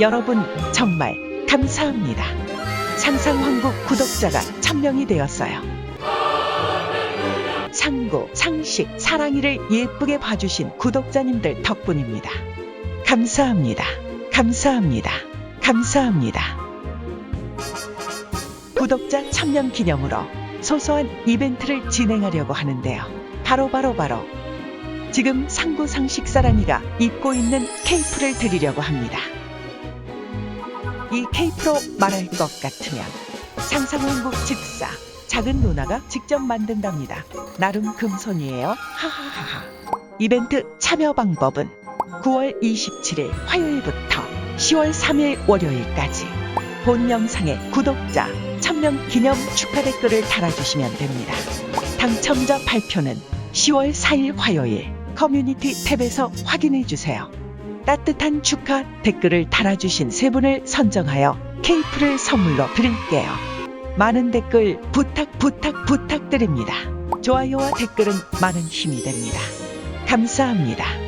여러분 정말 감사합니다. 상상왕국 구독자가 1000명이 되었어요. 상구, 상식, 사랑이를 예쁘게 봐주신 구독자님들 덕분입니다. 감사합니다. 감사합니다. 감사합니다. 구독자 1000명 기념으로 소소한 이벤트를 진행하려고 하는데요. 바로 바로 바로 지금 상구 상식 사랑이가 입고 있는 케이프를 드리려고 합니다. 이 케이프로 말할 것 같으면 상상왕국 직사 작은 누나가 직접 만든답니다. 나름 금손이에요. 하하하하. 이벤트 참여 방법은 9월 27일 화요일부터 10월 3일 월요일까지 본 영상에 구독자 1000명 기념 축하 댓글을 달아주시면 됩니다. 당첨자 발표는 10월 4일 화요일 커뮤니티 탭에서 확인해 주세요. 따뜻한 축하 댓글을 달아주신 세 분을 선정하여 케이프를 선물로 드릴게요. 많은 댓글 부탁 부탁 부탁드립니다. 좋아요와 댓글은 많은 힘이 됩니다. 감사합니다.